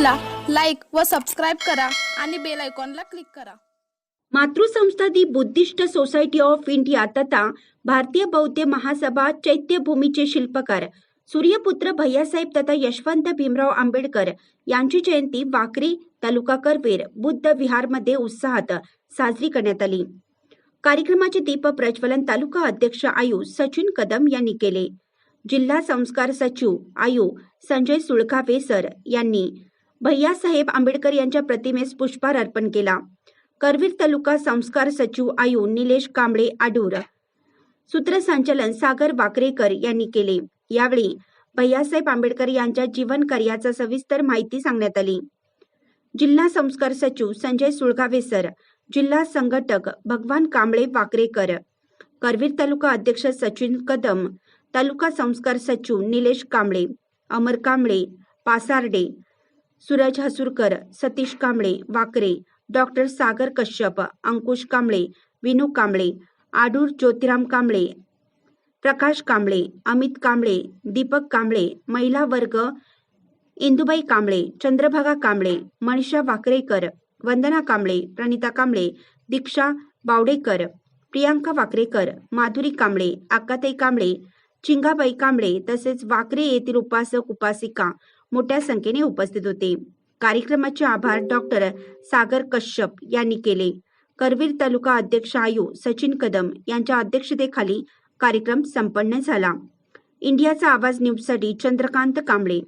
व सबस्क्राईब करा आणि बेल आयकॉनला क्लिक करा. मातृसंस्था the Buddhist society of India तथा भारतीय बौद्ध महासभा चैत्यभूमीचे शिल्पकार सूर्यपुत्र भैयासाहेब तथा यशवंत भीमराव आंबेडकर यांची जयंती वाकरी तालुका करवीर बुद्ध विहारमध्ये उत्साहात साजरी करण्यात आली. कार्यक्रमाचे दीप प्रज्वलन तालुका अध्यक्ष आयु सचिन कदम यांनी केले. जिल्हा संस्कार सचिव आयु संजय सुळकावे सर यांनी भैयासाहेब आंबेडकर यांच्या प्रतिमेस पुष्पहार अर्पण केला. करवीर तालुका संस्कार सचिव आयु निलेश कांबळे आडूर. सूत्रसंचालन सागर वाकरेकर यांनी केले. यावेळी भैयासाहेब आंबेडकर यांच्या जीवन कार्याचा सविस्तर माहिती सांगण्यात आली. जिल्हा संस्कार सचिव संजय सुळगावे सर जिल्हा संघटक भगवान कांबळे वाकरेकर करवीर तालुका अध्यक्ष सचिन कदम तालुका संस्कार सचिव निलेश कांबळे अमर कांबळे पासार्डे सूरज हसूरकर सतीश कांबळे वाकरे डॉक्टर सागर कश्यप अंकुश कांबळे विनू कांबळे आडूर ज्योतिराम कांबळे प्रकाश कांबळे अमित कांबळे दीपक कांबळे महिला वर्ग इंदुबाई कांबळे चंद्रभागा कांबळे मनीषा वाकरेकर वंदना कांबळे प्रणिता कांबळे दीक्षा बावडेकर प्रियांका वाकरेकर माधुरी कांबळे आकाताई कांबळे चिंगाबाई कांबळे तसेच वाकरे येथील उपासक उपासिका मोठ्या संख्येने उपस्थित होते. कार्यक्रमाचे आभार डॉक्टर सागर कश्यप यांनी केले. करवीर तालुका अध्यक्ष आयु सचिन कदम यांच्या अध्यक्षतेखाली कार्यक्रम संपन्न झाला. इंडियाचा आवाज न्यूजसाठी चंद्रकांत कांबळे.